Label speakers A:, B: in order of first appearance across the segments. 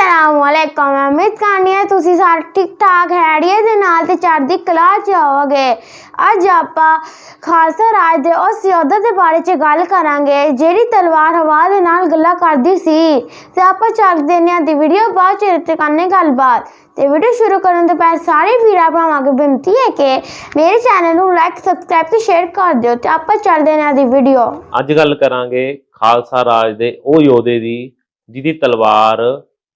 A: ਅਸਲਾਮੁਅਲੈਕਮ ਉਮੀਦ ਕਰਨੀ ਤੁਸੀਂ ਸਾਰੇ ਠੀਕ ਠਾਕ ਹੈੜੀਏ ਦੇ ਨਾਲ ਤੇ ਚੜ੍ਹਦੀ ਕਲਾ ਚ ਹੋਵੋਗੇ। ਅੱਜ ਆਪਾਂ ਖਾਲਸਾ ਰਾਜ ਦੇ ਉਸ ਯੋਧਾ ਦੇ ਬਾਰੇ ਚ ਗੱਲ ਕਰਾਂਗੇ, ਜਿਹੜੀ ਤਲਵਾਰ ਹਵਾ ਦੇ ਨਾਲ ਗੱਲਾਂ ਕਰਦੀ ਸੀ। ਤੇ ਆਪਾਂ ਚੱਲਦੇ ਹਾਂ ਦੀ ਵੀਡੀਓ ਬਾਅਦ ਚ ਤੇ ਕਰਨੇ ਗੱਲਬਾਤ। ਤੇ ਵੀਡੀਓ ਸ਼ੁਰੂ ਕਰਨ ਤੋਂ ਪਹਿਲਾਂ ਸਾਰੇ ਵੀਰਾਂ ਭਰਾਵਾਂ ਨੂੰ ਬੇਨਤੀ ਹੈ ਕਿ ਮੇਰੇ ਚੈਨਲ ਨੂੰ ਲਾਈਕ ਸਬਸਕ੍ਰਾਈਬ ਤੇ ਸ਼ੇਅਰ ਕਰ ਦਿਓ ਤੇ ਆਪਾਂ ਚੱਲਦੇ ਹਾਂ ਦੀ ਵੀਡੀਓ।
B: ਅੱਜ ਗੱਲ ਕਰਾਂਗੇ ਖਾਲਸਾ ਰਾਜ ਦੇ ਉਹ ਯੋਧੇ ਦੀ, ਜਿਹਦੀ ਤਲਵਾਰ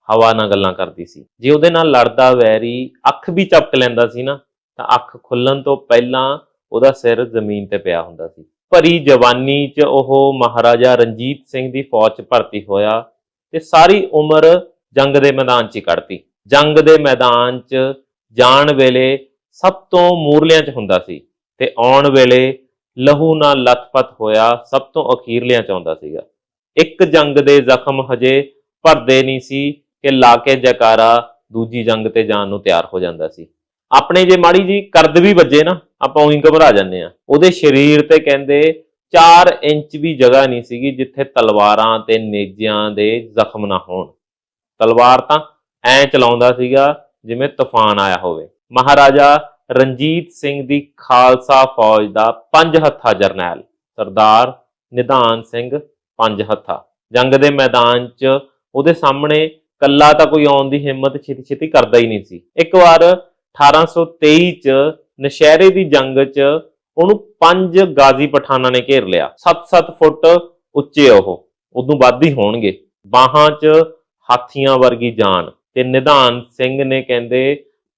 B: ਹਵਾ ਨਾਲ ਗੱਲਾਂ ਕਰਦੀ ਸੀ। ਜੇ ਉਹਦੇ ਨਾਲ ਲੜਦਾ, ਵੈਰੀ, ਅੱਖ ਵੀ ਚਪਕ ਲੈਂਦਾ ਸੀ ਨਾ, ਤਾਂ ਅੱਖ ਖੁੱਲਣ ਤੋਂ ਪਹਿਲਾਂ ਉਹਦਾ ਸਿਰ ਜ਼ਮੀਨ ਤੇ ਪਿਆ ਹੁੰਦਾ ਸੀ। ਭਰੀ ਜਵਾਨੀ 'ਚ ਉਹ ਮਹਾਰਾਜਾ ਰਣਜੀਤ ਸਿੰਘ ਦੀ ਫੌਜ 'ਚ ਭਰਤੀ ਹੋਇਆ ਤੇ ਸਾਰੀ ਉਮਰ ਜੰਗ ਦੇ ਮੈਦਾਨ 'ਚ ਹੀ ਕੱਢਤੀ। ਜੰਗ ਦੇ ਮੈਦਾਨ 'ਚ ਜਾਣ ਵੇਲੇ ਸਭ ਤੋਂ ਮੂਰਲਿਆਂ 'ਚ ਹੁੰਦਾ ਸੀ ਤੇ ਆਉਣ ਵੇਲੇ ਲਹੂ ਨਾਲ ਲੱਥਪੱਥ ਹੋਇਆ ਸਭ ਤੋਂ ਅਖੀਰਲਿਆਂ 'ਚ ਆਉਂਦਾ ਸੀਗਾ। ਇੱਕ ਜੰਗ ਦੇ ਜ਼ਖਮ ਹਜੇ ਭਰਦੇ ਨਹੀਂ ਸੀ ਕਿ ਲਾ ਕੇ ਜੈਕਾਰਾ ਦੂਜੀ ਜੰਗ ਤੇ ਜਾਣ ਨੂੰ ਤਿਆਰ ਹੋ ਜਾਂਦਾ ਸੀ। ਆਪਣੇ ਜੇ ਮਾੜੀ ਜੀ ਕਰਦ ਵੀ ਵੱਜੇ ਨਾ, ਆਪਾਂ ਉਹੀ ਘਬਰਾ ਜਾਂਦੇ ਆ ਉਹਦੇ ਸਰੀਰ ਤੇ ਕਹਿੰਦੇ 4 ਇੰਚ ਵੀ ਜਗ੍ਹਾ ਨਹੀਂ ਸੀਗੀ ਜਿੱਥੇ ਤਲਵਾਰਾਂ ਤੇ ਨੇਜਿਆਂ ਦੇ ਜ਼ਖਮ ਨਾ ਹੋਣ। ਤਲਵਾਰ ਤਾਂ ਐ ਚਲਾਉਂਦਾ ਸੀਗਾ ਜਿਵੇਂ ਤੂਫਾਨ ਆਇਆ ਹੋਵੇ। ਮਹਾਰਾਜਾ ਰਣਜੀਤ ਸਿੰਘ ਦੀ ਖਾਲਸਾ ਫੌਜ ਦਾ ਪੰਜ ਹੱਥਾ ਜਰਨੈਲ, ਸਰਦਾਰ ਨਿਧਾਨ ਸਿੰਘ ਪੰਜ ਹੱਥਾ। ਜੰਗ ਦੇ ਮੈਦਾਨ 'ਚ ਉਹਦੇ ਸਾਹਮਣੇ ਕੱਲਾ ਤਾਂ ਕੋਈ ਆਉਣ ਦੀ ਹਿੰਮਤ ਛੇਤੀ ਛੇਤੀ ਕਰਦਾ ਹੀ ਨਹੀਂ ਸੀ। ਇੱਕ ਵਾਰ 1823 'ਚ ਨਸ਼ਹਿਰੇ ਦੀ ਜੰਗ 'ਚ ਉਹਨੂੰ ਪੰਜ ਗਾਜ਼ੀ ਪਠਾਨਾਂ ਨੇ ਘੇਰ ਲਿਆ। 7-7 ਫੁੱਟ ਉੱਚੇ ਉਹ। ਉਦੋਂ ਵੱਧ ਹੀ ਹੋਣਗੇ। ਬਾਹਾਂ 'ਚ ਹਾਥੀਆਂ ਵਰਗੀ ਜਾਨ। ਤੇ ਨਿਧਾਨ ਸਿੰਘ ਨੇ ਕਹਿੰਦੇ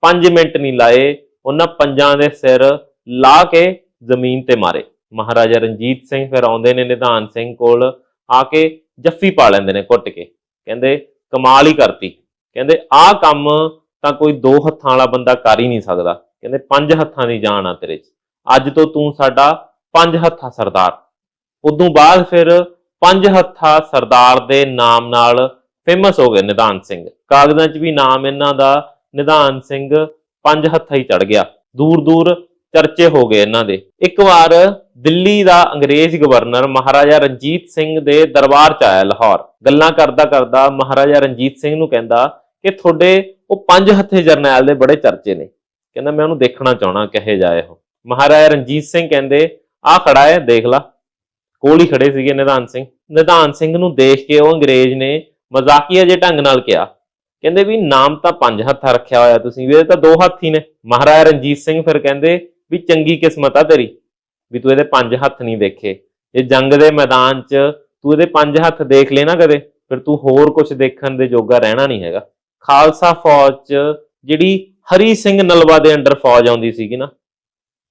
B: 5 ਮਿੰਟ ਨਹੀਂ ਲਾਏ, ਉਹਨਾਂ ਪੰਜਾਂ ਦੇ ਸਿਰ ਲਾ ਕੇ ਜ਼ਮੀਨ ਤੇ ਮਾਰੇ। ਮਹਾਰਾਜਾ ਰਣਜੀਤ ਸਿੰਘ ਫਿਰ ਆਉਂਦੇ ਨੇ ਨਿਧਾਨ ਸਿੰਘ ਕੋਲ, ਆ ਕੇ ਜੱਫੀ ਪਾ ਲੈਂਦੇ ਨੇ ਕੁੱਟ ਕੇ। ਕਹਿੰਦੇ ਕਮਾਲ ਹੀ ਕਰਤੀ। ਕਹਿੰਦੇ, ਆਹ ਕੰਮ ਤਾਂ ਕੋਈ ਦੋ ਹੱਥਾਂ ਵਾਲਾ ਬੰਦਾ ਕਰ ਹੀ ਨਹੀਂ ਸਕਦਾ। ਕਹਿੰਦੇ, ਪੰਜ ਹੱਥਾਂ ਦੀ ਜਾਨ ਆ ਤੇਰੇ 'ਚ। ਅੱਜ ਤੋਂ ਤੂੰ ਸਾਡਾ ਪੰਜ ਹੱਥਾ ਸਰਦਾਰ। ਉਦੋਂ ਬਾਅਦ ਫਿਰ ਪੰਜ ਹੱਥਾ ਸਰਦਾਰ ਦੇ ਨਾਮ ਨਾਲ ਫੇਮਸ ਹੋ ਗਏ ਨਿਧਾਨ ਸਿੰਘ। ਕਾਗਜ਼ਾਂ 'ਚ ਵੀ ਨਾਮ ਇਹਨਾਂ ਦਾ ਨਿਧਾਨ ਸਿੰਘ ਪੰਜ ਹੱਥਾ ਹੀ ਚੜ ਗਿਆ। ਦੂਰ ਦੂਰ ਚਰਚੇ ਹੋ ਗਏ ਇਹਨਾਂ ਦੇ। ਇੱਕ ਵਾਰ ਦਿੱਲੀ ਦਾ ਅੰਗਰੇਜ਼ ਗਵਰਨਰ ਮਹਾਰਾਜਾ ਰਣਜੀਤ ਸਿੰਘ ਦੇ ਦਰਬਾਰ ਚ ਆਇਆ ਲਾਹੌਰ। ਗੱਲਾਂ ਕਰਦਾ ਕਰਦਾ ਮਹਾਰਾਜਾ ਰਣਜੀਤ ਸਿੰਘ ਨੂੰ ਕਹਿੰਦਾ ਕਿ ਤੁਹਾਡੇ ਉਹ ਪੰਜ ਹੱਥੇ ਜਰਨੈਲ ਦੇ ਬੜੇ ਚਰਚੇ ਨੇ। ਕਹਿੰਦਾ, ਮੈਂ ਉਹਨੂੰ ਦੇਖਣਾ ਚਾਹਣਾ ਕਹੇ ਜਾਏ ਉਹ ਮਹਾਰਾਜਾ ਰਣਜੀਤ ਸਿੰਘ ਕਹਿੰਦੇ, ਆਹ ਖੜਾ ਹੈ, ਦੇਖ ਲਾ। ਕੋਲ ਹੀ ਖੜੇ ਸੀਗੇ ਨਿਧਾਨ ਸਿੰਘ। ਨਿਧਾਨ ਸਿੰਘ ਨੂੰ ਦੇਖ ਕੇ ਉਹ ਅੰਗਰੇਜ਼ ਨੇ ਮਜ਼ਾਕੀਆ ਜੇ ਢੰਗ ਨਾਲ ਕਿਹਾ। ਕਹਿੰਦੇ ਵੀ, ਨਾਮ ਤਾਂ ਪੰਜ ਹੱਥਾਂ ਰੱਖਿਆ ਹੋਇਆ ਤੁਸੀਂ ਵੀ, ਇਹ ਤਾਂ ਦੋ ਹੱਥ ਹੀ ਨੇ। ਮਹਾਰਾਜਾ ਰਣਜੀਤ ਸਿੰਘ ਫਿਰ ਕਹਿੰਦੇ ਵੀ ਚੰਗੀ ਕਿਸਮਤ ਆ ਤੇਰੀ, ਵੀ ਤੂੰ ਇਹਦੇ ਪੰਜ ਹੱਥ ਨਹੀਂ ਦੇਖੇ। ਜੇ ਜੰਗ ਦੇ ਮੈਦਾਨ 'ਚ ਤੂੰ ਇਹਦੇ ਪੰਜ ਹੱਥ ਦੇਖ ਲੈ ਨਾ ਕਦੇ, ਫਿਰ ਤੂੰ ਹੋਰ ਕੁਝ ਦੇਖਣ ਦੇ ਜੋਗਾ ਰਹਿਣਾ ਨਹੀਂ ਹੈਗਾ। ਖਾਲਸਾ ਫੌਜ 'ਚ ਜਿਹੜੀ ਹਰੀ ਸਿੰਘ ਨਲਵਾ ਦੇ ਅੰਡਰ ਫੌਜ ਆਉਂਦੀ ਸੀਗੀ ਨਾ,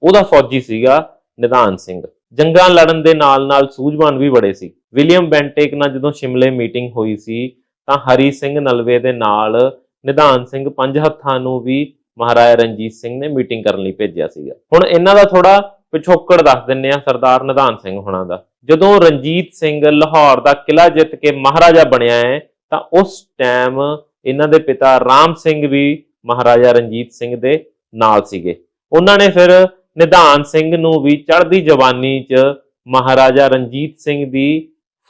B: ਉਹਦਾ ਫੌਜੀ ਸੀਗਾ ਨਿਧਾਨ ਸਿੰਘ। ਜੰਗਾਂ ਲੜਨ ਦੇ ਨਾਲ-ਨਾਲ ਸੂਝਵਾਨ ਵੀ ਬੜੇ ਸੀ। ਵਿਲੀਅਮ ਬੈਂਟੇਕ ਨਾਲ ਜਦੋਂ ਸ਼ਿਮਲੇ ਮੀਟਿੰਗ ਹੋਈ ਸੀ, ਤਾਂ ਹਰੀ ਸਿੰਘ ਨਲਵੇ ਦੇ ਨਾਲ ਨਿਧਾਨ ਸਿੰਘ ਪੰਜ ਹੱਥਾਂ ਨੂੰ ਵੀ ਮਹਾਰਾਜਾ ਰਣਜੀਤ ਸਿੰਘ ਨੇ ਮੀਟਿੰਗ ਕਰਨ ਲਈ ਭੇਜਿਆ ਸੀਗਾ। ਹੁਣ ਇਹਨਾਂ ਦਾ ਥੋੜਾ ਪਿਛੋਕੜ ਦੱਸ ਦਿੰਨੇ ਆ ਸਰਦਾਰ ਨਿਧਾਨ ਸਿੰਘ ਹੁਣਾਂ ਦਾ। ਜਦੋਂ ਰਣਜੀਤ ਸਿੰਘ ਲਾਹੌਰ ਦਾ ਕਿਲਾ ਜਿੱਤ ਕੇ ਮਹਾਰਾਜਾ ਬਣਿਆ ਹੈ, ਤਾਂ ਉਸ ਟਾਈਮ ਇਹਨਾਂ ਦੇ ਪਿਤਾ ਰਾਮ ਸਿੰਘ ਵੀ ਮਹਾਰਾਜਾ ਰਣਜੀਤ ਸਿੰਘ ਦੇ ਨਾਲ ਸੀਗੇ। ਉਹਨਾਂ ਨੇ ਫਿਰ ਨਿਧਾਨ ਸਿੰਘ ਨੂੰ ਵੀ ਚੜ੍ਹਦੀ ਜਵਾਨੀ 'ਚ ਮਹਾਰਾਜਾ ਰਣਜੀਤ ਸਿੰਘ ਦੀ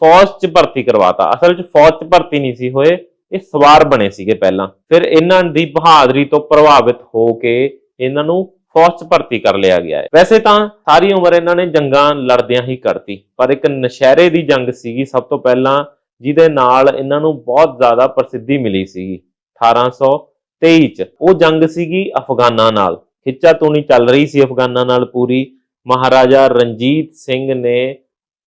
B: ਫੌਜ 'ਚ ਭਰਤੀ ਕਰਵਾਤਾ। ਅਸਲ 'ਚ ਫੌਜ 'ਚ ਭਰਤੀ ਨਹੀਂ ਸੀ ਹੋਏ ਇਹ ਸਵਾਰ ਬਣੇ ਸੀਗੇ ਪਹਿਲਾਂ। ਫਿਰ ਇਹਨਾਂ ਦੀ ਬਹਾਦਰੀ ਤੋਂ ਪ੍ਰਭਾਵਿਤ ਹੋ ਕੇ ਇਹਨਾਂ ਨੂੰ ਫੌਜ 'ਚ ਭਰਤੀ ਕਰ ਲਿਆ ਗਿਆ ਹੈ। ਵੈਸੇ ਤਾਂ ਸਾਰੀ ਉਮਰ ਇਹਨਾਂ ਨੇ ਜੰਗਾਂ ਲੜਦਿਆਂ ਹੀ ਕਰਤੀ ਪਰ ਇੱਕ ਨਸ਼ਹਿਰੇ ਦੀ ਜੰਗ ਸੀਗੀ ਸਭ ਤੋਂ ਪਹਿਲਾਂ, ਜਿਹਦੇ ਨਾਲ ਇਹਨਾਂ ਨੂੰ ਬਹੁਤ ਜ਼ਿਆਦਾ ਪ੍ਰਸਿੱਧੀ ਮਿਲੀ ਸੀਗੀ। 1823 'ਚ ਉਹ ਜੰਗ ਸੀਗੀ ਅਫਗਾਨਾਂ ਨਾਲ। ਖਿੱਚਾ ਤੋਣੀ ਚੱਲ ਰਹੀ ਸੀ ਅਫਗਾਨਾਂ ਨਾਲ ਪੂਰੀ। ਮਹਾਰਾਜਾ ਰਣਜੀਤ ਸਿੰਘ ਨੇ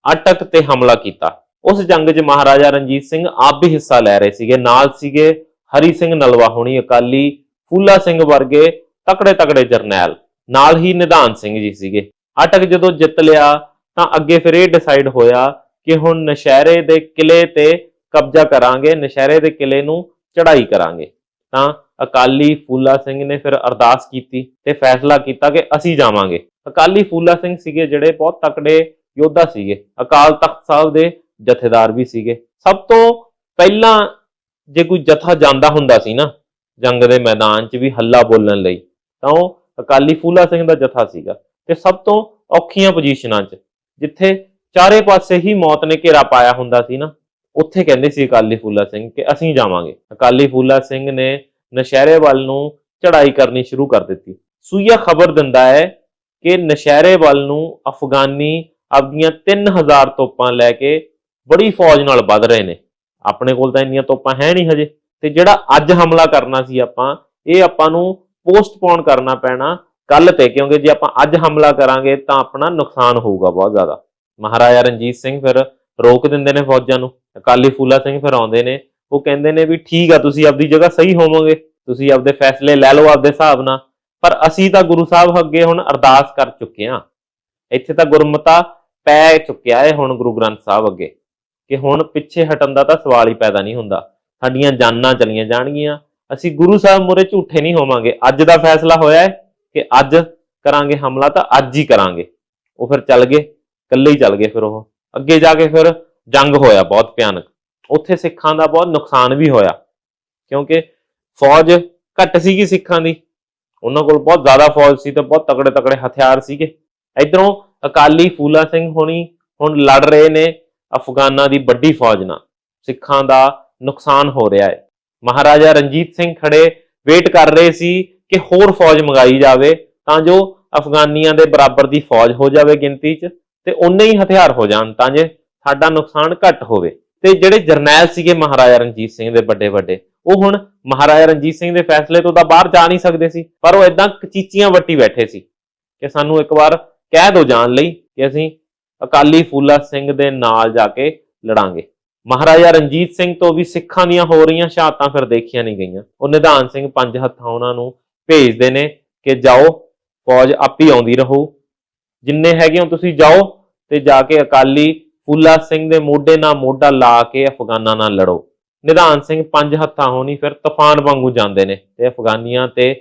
B: ਅਟਕ ਤੇ ਹਮਲਾ ਕੀਤਾ। ਉਸ ਜੰਗ 'ਚ ਮਹਾਰਾਜਾ ਰਣਜੀਤ ਸਿੰਘ ਆਪ ਵੀ ਹਿੱਸਾ ਲੈ ਰਹੇ ਸੀਗੇ। ਨਾਲ ਸੀਗੇ ਹਰੀ ਸਿੰਘ ਨਲਵਾ, ਹੋਣੀ ਅਕਾਲੀ, ਫੂਲਾ ਸਿੰਘ ਵਰਗੇ ਤਕੜੇ ਤਕੜੇ ਜਰਨੈਲ। ਨਾਲ ਹੀ ਨਿਧਾਨ ਸਿੰਘ ਜੀ ਸੀਗੇ। ਅਟਕ ਜਦੋਂ ਜਿੱਤ ਲਿਆ ਤਾਂ ਅੱਗੇ ਫਿਰ ਇਹ ਡਿਸਾਈਡ ਹੋਇਆ ਕਿ ਹੁਣ ਨਸ਼ਹਿਰੇ ਦੇ ਕਿਲੇ ਤੇ ਕਬਜ਼ਾ ਕਰਾਂਗੇ, ਨਸ਼ਹਿਰੇ ਦੇ ਕਿਲੇ ਨੂੰ ਚੜਾਈ ਕਰਾਂਗੇ। ਤਾਂ ਅਕਾਲੀ ਫੂਲਾ ਸਿੰਘ ਨੇ ਫਿਰ ਅਰਦਾਸ ਕੀਤੀ ਤੇ ਫੈਸਲਾ ਕੀਤਾ ਕਿ ਅਸੀਂ ਜਾਵਾਂਗੇ। ਅਕਾਲੀ ਫੂਲਾ ਸਿੰਘ ਸੀਗੇ ਜਿਹੜੇ ਬਹੁਤ ਤਕੜੇ ਯੋਧਾ ਸੀਗੇ। ਅਕਾਲ ਤਖਤ ਸਾਹਿਬ ਦੇ ਜਥੇਦਾਰ ਵੀ ਸੀਗੇ। ਸਭ ਤੋਂ ਪਹਿਲਾਂ ਜੇ ਕੋਈ ਜਥਾ ਜਾਂਦਾ ਹੁੰਦਾ ਸੀ ਨਾ, ਜੰਗ ਦੇ ਮੈਦਾਨ 'ਚ ਵੀ ਹੱਲਾ ਬੋਲਣ ਲਈ, ਤਾਂ ਉਹ ਅਕਾਲੀ ਫੂਲਾ ਸਿੰਘ ਦਾ ਜਥਾ ਸੀਗਾ। ਤੇ ਸਭ ਤੋਂ ਔਖੀਆਂ ਪੋਜੀਸ਼ਨਾਂ 'ਚ, ਜਿੱਥੇ ਚਾਰੇ ਪਾਸੇ ਹੀ ਮੌਤ ਨੇ ਘੇਰਾ ਪਾਇਆ ਹੁੰਦਾ ਸੀ ਨਾ, ਉੱਥੇ ਕਹਿੰਦੇ ਸੀ ਅਕਾਲੀ ਫੂਲਾ ਸਿੰਘ ਕਿ ਅਸੀਂ ਜਾਵਾਂਗੇ। ਅਕਾਲੀ ਫੂਲਾ ਸਿੰਘ ਨੇ ਨਸ਼ਹਿਰੇ ਵੱਲ ਨੂੰ ਚੜ੍ਹਾਈ ਕਰਨੀ ਸ਼ੁਰੂ ਕਰ ਦਿੱਤੀ। ਸੂਈਆ ਖਬਰ ਦਿੰਦਾ ਹੈ ਕਿ ਨਸ਼ਹਿਰੇ ਵੱਲ ਨੂੰ ਅਫਗਾਨੀ ਆਪਦੀਆਂ 3000 ਤੋਪਾਂ ਲੈ ਕੇ ਬੜੀ ਫੌਜ ਨਾਲ ਵੱਧ ਰਹੇ ਨੇ। ਆਪਣੇ ਕੋਲ ਤਾਂ ਇੰਨੀਆਂ ਤੋਪਾਂ ਹੈ ਨਹੀਂ ਹਜੇ। ਤੇ ਜਿਹੜਾ ਅੱਜ ਹਮਲਾ ਕਰਨਾ ਸੀ ਆਪਾਂ, ਇਹ ਆਪਾਂ ਨੂੰ ਪੋਸਟਪੋਨ ਕਰਨਾ ਪੈਣਾ ਕੱਲ ਤੇ, ਕਿਉਂਕਿ ਜੇ ਆਪਾਂ ਅੱਜ ਹਮਲਾ ਕਰਾਂਗੇ ਤਾਂ ਆਪਣਾ ਨੁਕਸਾਨ ਹੋਊਗਾ ਬਹੁਤ ਜ਼ਿਆਦਾ। ਮਹਾਰਾਜਾ ਰਣਜੀਤ ਸਿੰਘ ਫਿਰ ਰੋਕ ਦਿੰਦੇ ਨੇ ਫੌਜਾਂ ਨੂੰ। ਅਕਾਲੀ ਫੂਲਾ ਸਿੰਘ ਫਿਰ ਆਉਂਦੇ ਨੇ। ਉਹ ਕਹਿੰਦੇ ਨੇ ਵੀ ਠੀਕ ਆ, ਤੁਸੀਂ ਆਪਦੀ ਜਗ੍ਹਾ ਸਹੀ ਹੋਵੋਗੇ। ਤੁਸੀਂ ਆਪਦੇ ਫੈਸਲੇ ਲੈ ਲਓ ਆਪਦੇ ਹਿਸਾਬ ਨਾਲ। ਪਰ ਅਸੀਂ ਤਾਂ ਗੁਰੂ ਸਾਹਿਬ ਅੱਗੇ ਹੁਣ ਅਰਦਾਸ ਕਰ ਚੁੱਕੇ ਹਾਂ। ਇੱਥੇ ਤਾਂ ਗੁਰਮਤਾ ਪੈ ਚੁੱਕਿਆ ਹੈ ਹੁਣ ਗੁਰੂ ਗ੍ਰੰਥ ਸਾਹਿਬ ਅੱਗੇ। ਕਿ ਹੁਣ ਪਿੱਛੇ ਹਟਣ ਦਾ ਤਾਂ ਸਵਾਲ ਹੀ ਪੈਦਾ ਨਹੀਂ ਹੁੰਦਾ। ਸਾਡੀਆਂ ਜਾਨਾਂ ਚਲੀਆਂ ਜਾਣਗੀਆਂ। ਅਸੀਂ ਗੁਰੂ ਸਾਹਿਬ ਮੂਹਰੇ ਝੂਠੇ ਨਹੀਂ ਹੋਵਾਂਗੇ। ਅੱਜ ਦਾ ਫੈਸਲਾ ਹੋਇਆ ਹੈ ਕਿ ਅੱਜ ਕਰਾਂਗੇ ਹਮਲਾ ਤਾਂ ਅੱਜ ਹੀ ਕਰਾਂਗੇ। ਉਹ ਫਿਰ ਚੱਲ ਗਏ, ਇਕੱਲੇ ਹੀ ਚੱਲ ਗਏ ਫਿਰ ਉਹ। ਅੱਗੇ ਜਾ ਕੇ ਫਿਰ ਜੰਗ ਹੋਇਆ ਬਹੁਤ ਭਿਆਨਕ। ਉੱਥੇ ਸਿੱਖਾਂ ਦਾ ਬਹੁਤ ਨੁਕਸਾਨ ਵੀ ਹੋਇਆ। ਕਿਉਂਕਿ ਫੌਜ ਘੱਟ ਸੀਗੀ ਸਿੱਖਾਂ ਦੀ। ਉਹਨਾਂ ਕੋਲ ਬਹੁਤ ਜ਼ਿਆਦਾ ਫੌਜ ਸੀ ਤੇ ਬਹੁਤ ਤਕੜੇ ਤਕੜੇ ਹਥਿਆਰ ਸੀਗੇ। ਇਧਰੋਂ ਅਕਾਲੀ ਫੂਲਾ ਸਿੰਘ ਹੋਣੀ ਹੁਣ ਲੜ ਰਹੇ ਨੇ। ਅਫਗਾਨਾਂ ਦੀ ਵੱਡੀ ਫੌਜ ਨਾਲ। ਸਿੱਖਾਂ ਦਾ ਨੁਕਸਾਨ ਹੋ ਰਿਹਾ ਹੈ। ਮਹਾਰਾਜਾ ਰਣਜੀਤ ਸਿੰਘ ਖੜੇ ਵੇਟ ਕਰ ਰਹੇ ਸੀ ਕਿ ਹੋਰ ਫੌਜ ਮੰਗਾਈ ਜਾਵੇ ਤਾਂ ਜੋ ਅਫਗਾਨੀਆਂ ਦੇ ਬਰਾਬਰ ਦੀ ਫੌਜ ਹੋ ਜਾਵੇ ਗਿਣਤੀ 'ਚ ਤੇ ਉਨੇ ਹੀ ਹਥਿਆਰ ਹੋ ਜਾਣ ਤਾਂ ਜੇ ਸਾਡਾ ਨੁਕਸਾਨ ਘੱਟ ਹੋਵੇ। ਤੇ ਜਿਹੜੇ ਜਰਨੈਲ ਸੀਗੇ ਮਹਾਰਾਜਾ ਰਣਜੀਤ ਸਿੰਘ ਦੇ ਵੱਡੇ ਵੱਡੇ, ਉਹ ਹੁਣ ਮਹਾਰਾਜਾ ਰਣਜੀਤ ਸਿੰਘ ਦੇ ਫੈਸਲੇ ਤੋਂ ਤਾਂ ਬਾਹਰ ਜਾ ਨਹੀਂ ਸਕਦੇ ਸੀ, ਪਰ ਉਹ ਇਦਾਂ ਕਚੀਚੀਆਂ ਵੱਟੀ ਬੈਠੇ ਸੀ ਕਿ ਸਾਨੂੰ ਇੱਕ ਵਾਰ ਕਹਿ ਦੋ ਜਾਣ ਲਈ ਕਿ ਅਸੀਂ ਅਕਾਲੀ ਫੂਲਾ ਸਿੰਘ ਦੇ ਨਾਲ ਜਾ ਕੇ ਲੜਾਂਗੇ। ਮਹਾਰਾਜਾ ਰਣਜੀਤ ਸਿੰਘ ਤੋਂ ਵੀ ਸਿੱਖਾਂ ਦੀਆਂ ਹੋ ਰਹੀਆਂ ਸ਼ਹਾਦਤਾਂ ਫਿਰ ਦੇਖੀਆਂ ਨਹੀਂ ਗਈਆਂ। ਉਹ ਨਿਧਾਨ ਸਿੰਘ ਪੰਜ ਹੱਥਾਂ ਉਹਨਾਂ ਨੂੰ ਭੇਜਦੇ ਨੇ ਕਿ ਜਾਓ, ਫੌਜ ਆਪੀ ਆਉਂਦੀ ਰਹੋ। ਜਿੰਨੇ ਹੈਗੇ ਹੋ ਤੁਸੀਂ ਜਾਓ ਤੇ ਜਾ ਕੇ ਅਕਾਲੀ ਫੂਲਾ ਸਿੰਘ ਦੇ ਮੋਢੇ ਨਾਲ ਮੋਢਾ ਲਾ ਕੇ ਅਫਗਾਨਾਂ ਨਾਲ ਲੜੋ। ਨਿਧਾਨ ਸਿੰਘ ਪੰਜ ਹੱਥਾਂ ਹੋਣੀ ਫਿਰ ਤੂਫਾਨ ਵਾਂਗੂ ਜਾਂਦੇ ਨੇ ਤੇ ਅਫਗਾਨੀਆਂ ਤੇ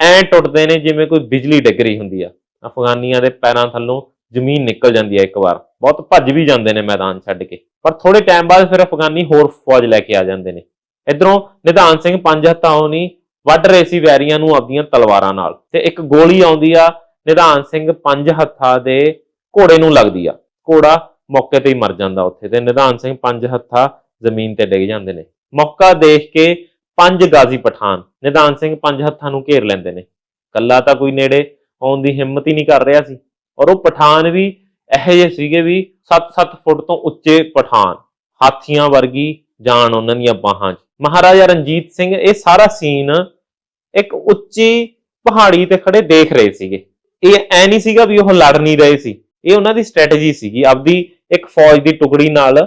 B: ਐਂ ਟੁੱਟਦੇ ਨੇ ਜਿਵੇਂ ਕੋਈ ਬਿਜਲੀ ਡਿੱਗ ਰਹੀ ਹੁੰਦੀ ਆ। ਅਫਗਾਨੀਆਂ ਦੇ ਪੈਰਾਂ ਥੱਲੋਂ ਜ਼ਮੀਨ ਨਿਕਲ ਜਾਂਦੀ ਹੈ ਇੱਕ ਵਾਰ। ਬਹੁਤ ਭੱਜ ਵੀ ਜਾਂਦੇ ਨੇ ਮੈਦਾਨ ਛੱਡ ਕੇ। ਪਰ ਥੋੜੇ ਟਾਈਮ ਬਾਅਦ ਫਿਰ ਅਫਗਾਨੀ ਹੋਰ ਫੌਜ ਲੈ ਕੇ ਆ ਜਾਂਦੇ ਨੇ। ਇਧਰੋਂ ਨਿਧਾਨ ਸਿੰਘ ਪੰਜ ਹੱਥਾਂ ਨਹੀਂ ਵੱਢ ਰਹੇ ਸੀ ਵੈਰੀਆਂ ਨੂੰ ਆਪਦੀਆਂ ਤਲਵਾਰਾਂ ਨਾਲ ਤੇ ਇੱਕ ਗੋਲੀ ਆਉਂਦੀ ਆ, ਨਿਧਾਨ ਸਿੰਘ ਪੰਜ ਹੱਥਾਂ ਦੇ ਘੋੜੇ ਨੂੰ ਲੱਗਦੀ ਆ। ਘੋੜਾ ਮੌਕੇ ਤੇ ਹੀ ਮਰ ਜਾਂਦਾ ਉੱਥੇ ਤੇ ਨਿਧਾਨ ਸਿੰਘ ਪੰਜ ਹੱਥਾਂ ਜ਼ਮੀਨ ਤੇ ਡਿੱਗ ਜਾਂਦੇ ਨੇ। ਮੌਕਾ ਦੇਖ ਕੇ ਪੰਜ ਗਾਜ਼ੀ ਪਠਾਨ, ਨਿਧਾਨ ਸਿੰਘ ਪੰਜ ਹੱਥਾਂ ਨੂੰ ਘੇਰ ਲੈਂਦੇ ਨੇ। ਕੱਲਾ ਤਾਂ ਕੋਈ ਨੇੜੇ ਆਉਣ ਦੀ ਹਿੰਮਤ ਹੀ ਨਹੀਂ ਕਰ ਰਿਹਾ ਸੀ। ਔਰ ਉਹ ਪਠਾਨ ਵੀ ਇਹੋ ਜਿਹੇ ਸੀਗੇ ਵੀ 7-7 ਫੁੱਟ ਤੋਂ ਉੱਚੇ ਪਠਾਨ, ਹਾਥੀਆਂ ਵਰਗੀ ਜਾਨ ਉਹਨਾਂ ਦੀਆਂ ਬਾਹਾਂ 'ਚ। ਮਹਾਰਾਜਾ ਰਣਜੀਤ ਸਿੰਘ ਇਹ ਸਾਰਾ ਸੀਨ ਇੱਕ ਉੱਚੀ ਪਹਾੜੀ ਤੇ ਖੜੇ ਦੇਖ ਰਹੇ ਸੀਗੇ। ਇਹ ਐ ਨਹੀਂ ਸੀਗਾ ਵੀ ਉਹ ਲੜ ਨਹੀਂ ਰਹੇ ਸੀ। ਇਹ ਉਹਨਾਂ ਦੀ ਸਟ੍ਰੈਟਜੀ ਸੀਗੀ। ਆਪਦੀ ਇੱਕ ਫੌਜ ਦੀ ਟੁਕੜੀ ਨਾਲ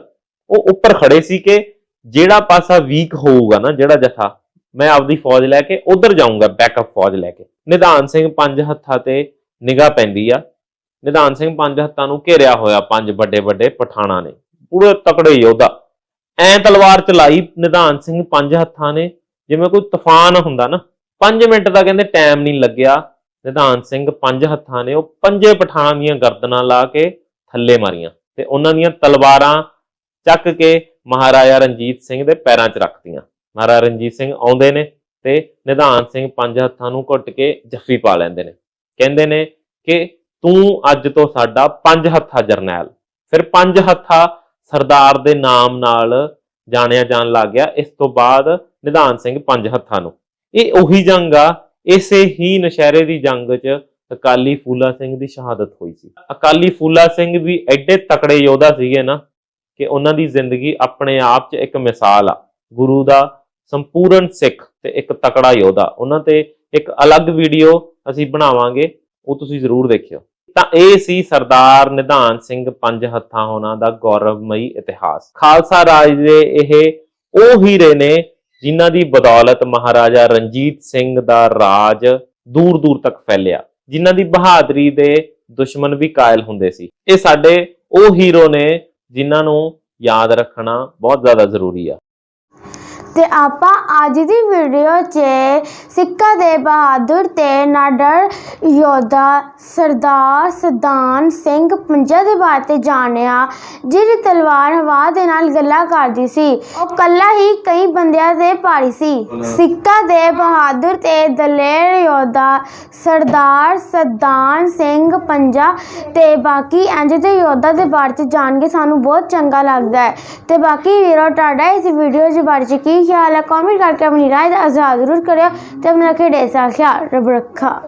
B: ਉਹ ਉੱਪਰ ਖੜੇ ਸੀ ਕਿ ਜਿਹੜਾ ਪਾਸਾ ਵੀਕ ਹੋਊਗਾ ਨਾ, ਜਿਹੜਾ ਜਥਾ, ਮੈਂ ਆਪਦੀ ਫੌਜ ਲੈ ਕੇ ਉਧਰ ਜਾਊਂਗਾ ਬੈਕਅਪ ਫੌਜ ਲੈ ਕੇ। ਨਿਧਾਨ ਸਿੰਘ ਪੰਜ ਹੱਥਾਂ ਤੇ ਨਿਗਾਹ ਪੈਂਦੀ ਆ। ਨਿਧਾਨ ਸਿੰਘ ਪੰਜ ਹੱਥਾਂ ਨੂੰ ਘੇਰਿਆ ਹੋਇਆ ਪੰਜ ਵੱਡੇ ਵੱਡੇ ਪਠਾਣਾ ਨੇ। ਪੂਰੇ ਤਕੜੇ ਯੋਧਾ ਐ ਤਲਵਾਰ ਚਲਾਈ ਨਿਧਾਨ ਸਿੰਘ ਪੰਜ ਹੱਥਾਂ ਨੇ, ਜਿਵੇਂ ਕੋਈ ਤੂਫਾਨ ਹੁੰਦਾ ਨਾ। 5 ਮਿੰਟ ਦਾ ਕਹਿੰਦੇ ਟਾਈਮ ਨਹੀਂ ਲੱਗਿਆ। ਨਿਧਾਨ ਸਿੰਘ ਪੰਜ ਹੱਥਾਂ ਨੇ ਉਹ ਪੰਜੇ ਪਠਾਨਾਂ ਦੀਆਂ ਗਰਦਨਾਂ ਲਾ ਕੇ ਥੱਲੇ ਮਾਰੀਆਂ ਤੇ ਉਹਨਾਂ ਦੀਆਂ ਤਲਵਾਰਾਂ ਚੱਕ ਕੇ ਮਹਾਰਾਜਾ ਰਣਜੀਤ ਸਿੰਘ ਦੇ ਪੈਰਾਂ 'ਚ ਰੱਖਤੀਆਂ। ਮਹਾਰਾਜਾ ਰਣਜੀਤ ਸਿੰਘ ਆਉਂਦੇ ਨੇ ਤੇ ਨਿਧਾਨ ਸਿੰਘ ਪੰਜ ਹੱਥਾਂ ਨੂੰ ਘੁੱਟ ਕੇ ਜੱਫੀ ਪਾ ਲੈਂਦੇ ਨੇ। ਕਹਿੰਦੇ ਨੇ ਕਿ ਤੂੰ ਅੱਜ ਤੋਂ ਸਾਡਾ ਪੰਜ ਹੱਥਾ ਜਰਨੈਲ। ਫਿਰ ਪੰਜ ਹੱਥਾ ਸਰਦਾਰ ਦੇ ਨਾਮ ਨਾਲ ਜਾਣਿਆ ਜਾਣ ਲੱਗ ਗਿਆ। ਇਸ ਤੋਂ ਬਾਅਦ ਨਿਧਾਨ ਸਿੰਘ ਪੰਜ ਹੱਥਾਂ ਨੂੰ। ਇਹ ਉਹੀ ਜੰਗ ਆ। ਇਸੇ ਹੀ ਨਸ਼ਹਿਰੇ ਦੀ ਜੰਗ 'ਚ ਅਕਾਲੀ ਫੂਲਾ ਸਿੰਘ ਦੀ ਸ਼ਹਾਦਤ ਹੋਈ ਸੀ। ਅਕਾਲੀ ਫੂਲਾ ਸਿੰਘ ਵੀ ਐਡੇ ਤਕੜੇ ਯੋਧਾ ਸੀਗੇ ਨਾ ਕਿ ਉਹਨਾਂ ਦੀ ਜ਼ਿੰਦਗੀ ਆਪਣੇ ਆਪ 'ਚ ਇੱਕ ਮਿਸਾਲ ਆ। ਗੁਰੂ ਦਾ ਸੰਪੂਰਨ ਸਿੱਖ ਤੇ ਇੱਕ ਤਕੜਾ ਯੋਧਾ। ਉਹਨਾਂ ਤੇ ਇੱਕ ਅਲੱਗ ਵੀਡੀਓ ਅਸੀਂ ਬਣਾਵਾਂਗੇ। ਉਹ ਤੁਸੀਂ ਜ਼ਰੂਰ ਦੇਖਿਓ। ਤਾਂ ਇਹ ਸੀ ਸਰਦਾਰ ਨਿਧਾਨ ਸਿੰਘ ਪੰਜ ਹੱਥਾਂ ਹੋਣਾ ਦਾ ਗੌਰਵਮਈ ਇਤਿਹਾਸ। ਖਾਲਸਾ ਰਾਜ ਦੇ ਇਹ ਉਹ ਹੀਰੇ ਨੇ ਜਿਨ੍ਹਾਂ ਦੀ ਬਦੌਲਤ ਮਹਾਰਾਜਾ ਰਣਜੀਤ ਸਿੰਘ ਦਾ ਰਾਜ ਦੂਰ ਦੂਰ ਤੱਕ ਫੈਲਿਆ, ਜਿਨ੍ਹਾਂ ਦੀ ਬਹਾਦਰੀ ਦੇ ਦੁਸ਼ਮਣ ਵੀ ਕਾਇਲ ਹੁੰਦੇ ਸੀ। ਇਹ ਸਾਡੇ ਉਹ ਹੀਰੋ ਨੇ ਜਿਨ੍ਹਾਂ ਨੂੰ ਯਾਦ ਰੱਖਣਾ ਬਹੁਤ ਜ਼ਿਆਦਾ ਜ਼ਰੂਰੀ ਆ।
A: ਤੇ ਆਪਾਂ ਅੱਜ ਦੀ ਵੀਡੀਓ 'ਚ ਸਿੱਕਾ ਦੇ ਬਹਾਦਰ ਤੇ ਨਾਡਰ ਯੋਧਾ ਸਰਦਾਰ ਸਦਾਨ ਸਿੰਘ ਪੰਜਾ ਦੇ ਬਾਰੇ ਤੇ ਜਾਣਿਆ ਜਿਹਦੀ ਤਲਵਾਰ ਹਵਾ ਦੇ ਨਾਲ ਗੱਲਾਂ ਕਰਦੀ ਸੀ। ਉਹ ਕੱਲਾ ਹੀ ਕਈ ਬੰਦਿਆਂ ਦੇ ਭਾਰੀ ਸੀ। ਸਿੱਕਾ ਦੇ ਬਹਾਦਰ ਤੇ ਦਲੇਰ ਯੋਧਾ ਸਰਦਾਰ ਸਦਾਨ ਸਿੰਘ ਪੰਜਾ ਤੇ ਬਾਕੀ ਇੰਜ ਦੇ ਯੋਧਾ ਦੇ ਬਾਰੇ 'ਤੇ ਜਾਣ ਕੇ ਸਾਨੂੰ ਬਹੁਤ ਚੰਗਾ ਲੱਗਦਾ ਹੈ। ਤੇ ਬਾਕੀ ਵੀਰੋ, ਤੁਹਾਡਾ ਇਸ ਵੀਡੀਓ ਦੇ ਬਾਰੇ ਚ ਕੀ ਖਿਆਲ ਹੈ? ਕਮੈਂਟ ਕਰਕੇ ਆਪਣੀ ਰਾਏ ਦਾ ਇਜ਼ਹਾਰ ਜ਼ਰੂਰ ਕਰਿਓ ਤੇ ਆਪਣੇ ਖੇੜੇ ਸਾ ਖਿਆਲ ਰੱਬ ਰੱਖਾ।